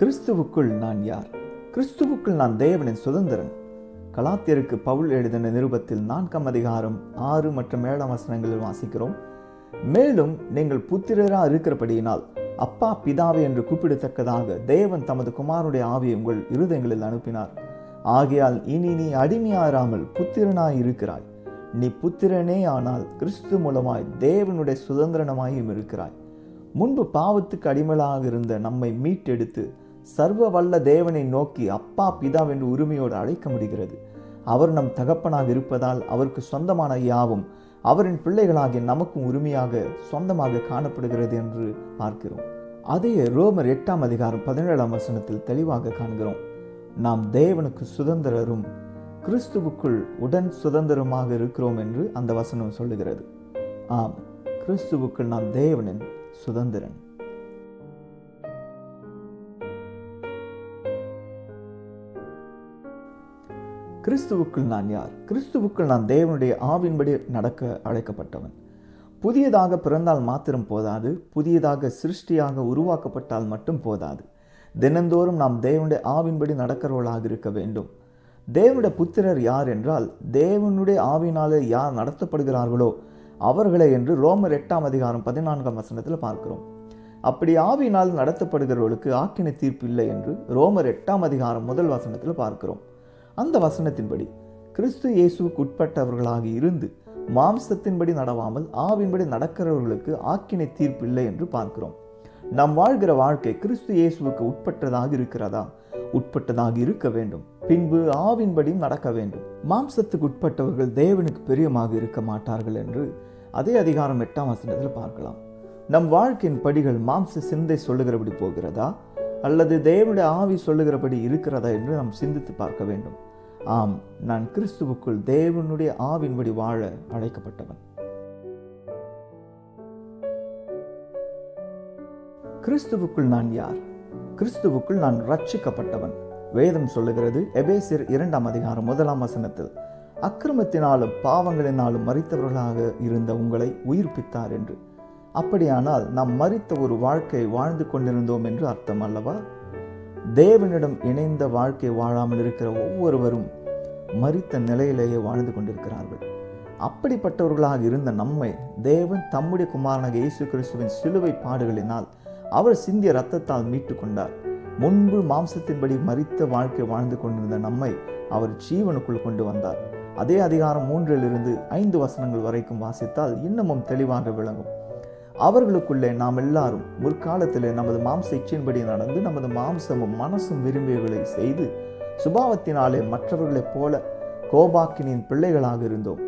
கிறிஸ்துவுக்குள் நான் யார்? கிறிஸ்துவுக்குள் நான் தேவனின் சுதந்திரன். கலாத்தியருக்கு பவுல் எழுதின நிருபத்தில் நான்காம் அதிகாரம் ஆறு மற்றும் ஏழாம் வசனங்களில் வாசிக்கிறோம். மேலும் நீங்கள் புத்திரரா இருக்கிறபடியினால் அப்பா பிதாவே என்று கூப்பிடத்தக்கதாக தேவன் தமது குமாரனுடைய ஆவியை உங்கள் இருதயங்களில் அனுப்பினார். ஆகையால் இனி நீ அடிமையாராமல் புத்திரனாய் இருக்கிறாய். நீ புத்திரனே ஆனால் கிறிஸ்து மூலமாய் தேவனுடைய சுதந்திரனமாயும் இருக்கிறாய். முன்பு பாவத்துக்கு அடிமையாக இருந்த நம்மை மீட்டெடுத்து சர்வ வல்ல தேவனை நோக்கி அப்பா பிதா என்று உரிமையோடு அழைக்க முடிகிறது. அவர் நம் தகப்பனாக இருப்பதால் அவருக்கு சொந்தமான யாவும் அவரின் பிள்ளைகளாகிய நமக்கும் உரிமையாக சொந்தமாக காணப்படுகிறது என்று பார்க்கிறோம். அதையே ரோமர் எட்டாம் அதிகாரம் பதினேழாம் வசனத்தில் தெளிவாக காண்கிறோம். நாம் தேவனுக்கு சுதந்திரரும் கிறிஸ்துவுக்குள் உடன் சுதந்திரமாக இருக்கிறோம் என்று அந்த வசனம் சொல்லுகிறது. ஆம் கிறிஸ்துவுக்குள் நாம் தேவனின் சுதந்திரன். கிறிஸ்துவுக்குள் நான் யார்? கிறிஸ்துவுக்குள் நான் தேவனுடைய ஆவின்படி நடக்க அழைக்கப்பட்டவன். புதியதாக பிறந்தால் மாத்திரம் போதாது புதியதாக சிருஷ்டியாக உருவாக்கப்பட்டால் மட்டும் போதாது. தினந்தோறும் நாம் தேவனுடைய ஆவின்படி நடக்கிறவர்களாக இருக்க வேண்டும். தேவனுடைய புத்திரர் யார் என்றால் தேவனுடைய ஆவினாலே யார் நடத்தப்படுகிறார்களோ அவர்களே என்று ரோமர் எட்டாம் அதிகாரம் பதினான்காம் வசனத்தில் பார்க்கிறோம். அப்படி ஆவினால் நடத்தப்படுகிறவர்களுக்கு ஆக்கினை தீர்ப்பு இல்லை என்று ரோமர் எட்டாம் அதிகாரம் முதல் வசனத்தில் பார்க்கிறோம். அந்த வசனத்தின்படி கிறிஸ்து இயேசுவுக்கு உட்பட்டவர்களாக இருந்து மாம்சத்தின்படி நடவாமல் ஆவின்படி நடக்கிறவர்களுக்கு ஆக்கினை தீர்ப்பு இல்லை என்று பார்க்கிறோம். நாம் வாழ்கிற வாழ்க்கை கிறிஸ்து இயேசுவுக்கு உட்பட்டதாக இருக்கிறதா? உட்பட்டதாக இருக்க வேண்டும். பின்பு ஆவின்படியும் நடக்க வேண்டும். மாம்சத்துக்கு உட்பட்டவர்கள் தேவனுக்கு பிரியமாக இருக்க மாட்டார்கள் என்று அதே அதிகாரம் எட்டாம் வசனத்தில் பார்க்கலாம். நம் வாழ்க்கையின் படிகள் மாம்ச சிந்தை சொல்லுகிறபடி போகிறதா? அல்லது தேவனுடைய ஆவி சொல்லுகிறபடி இருக்கிறதா என்று நாம் சிந்தித்து பார்க்க வேண்டும். ஆம் நான் கிறிஸ்துவுக்குள் தேவனுடைய ஆவின்படி வாழ அழைக்கப்பட்டவன். கிறிஸ்துவுக்குள் நான் யார்? கிறிஸ்துவுக்குள் நான் ரட்சிக்கப்பட்டவன் வேதம் சொல்லுகிறது எபேசியர் இரண்டாம் அதிகாரம் முதலாம் வசனத்தில் அக்கிரமத்தினாலும் பாவங்களினாலும் மறித்தவர்களாக இருந்த உங்களை உயிர்ப்பித்தார் என்று. அப்படியானால் நாம் மறித்த ஒரு வாழ்க்கை வாழ்ந்து கொண்டிருந்தோம் என்று அர்த்தம் அல்லவா? தேவனிடம் இணைந்த வாழ்க்கை வாழாமல் இருக்கிற ஒவ்வொருவரும் மறித்த நிலையிலேயே வாழ்ந்து கொண்டிருக்கிறார்கள். அப்படிப்பட்டவர்களாக இருந்த நம்மை தேவன் தம்முடைய குமாரனாக இயேசு கிறிஸ்துவின் சிலுவை பாடுகளினால் அவர் சிந்திய ரத்தத்தால் மீட்டு கொண்டார். முன்பு மாம்சத்தின்படி மறித்த வாழ்க்கை வாழ்ந்து கொண்டிருந்த நம்மை அவர் ஜீவனுக்குள் கொண்டு வந்தார். அதே அதிகாரம் மூன்றிலிருந்து ஐந்து வசனங்கள் வரைக்கும் வாசித்தால் இன்னமும் தெளிவாக விளங்கும். அவர்களுக்குள்ளே நாம் எல்லாரும் முற்காலத்திலே நமது மாம்ச இச்சையின்படி நடந்து நமது மாம்சமும் மனசும் விரும்பியவர்களை செய்து சுபாவத்தினாலே மற்றவர்களைப் போல கோபாக்கினின் பிள்ளைகளாக இருந்தோம்.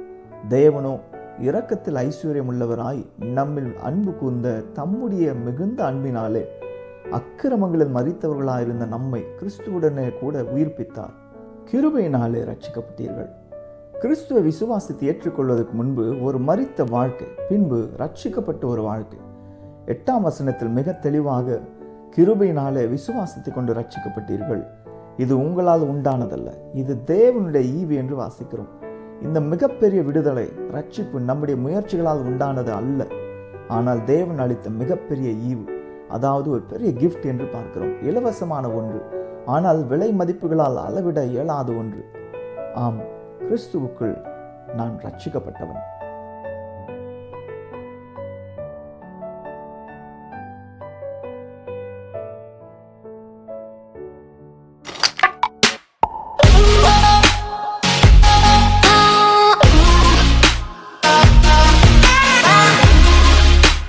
தேவனோ இரக்கத்தில் ஐஸ்வர்யம் உள்ளவராய் நம்மில் அன்பு கூர்ந்த தம்முடைய மிகுந்த அன்பினாலே அக்கிரமங்களில் மறித்தவர்களாயிருந்த நம்மை கிறிஸ்துவுடனே கூட உயிர்ப்பித்தார். கிருபையினாலே ரட்சிக்கப்பட்டீர்கள். கிறிஸ்துவ விசுவாசத்தை ஏற்றுக்கொள்வதற்கு முன்பு ஒரு மறித்த வாழ்க்கை பின்பு ரட்சிக்கப்பட்ட ஒரு வாழ்க்கை. எட்டாம் வசனத்தில் மிக தெளிவாக கிருபையினாலே விசுவாசத்தை கொண்டு ரட்சிக்கப்பட்டீர்கள் இது உங்களால் உண்டானதல்ல. இது தேவனுடைய ஈவு என்று வாசிக்கிறோம். இந்த மிகப்பெரிய விடுதலை ரட்சிப்பு நம்முடைய முயற்சிகளால் உண்டானது அல்ல. ஆனால் தேவன் அளித்த மிகப்பெரிய ஈவு அதாவது ஒரு பெரிய கிஃப்ட் என்று பார்க்கிறோம். இலவசமான ஒன்று ஆனால் விலை மதிப்புகளால் அளவிட இயலாத ஒன்று. ஆம் கிறிஸ்துவுக்குள் நான் ரட்சிக்கப்பட்டவன்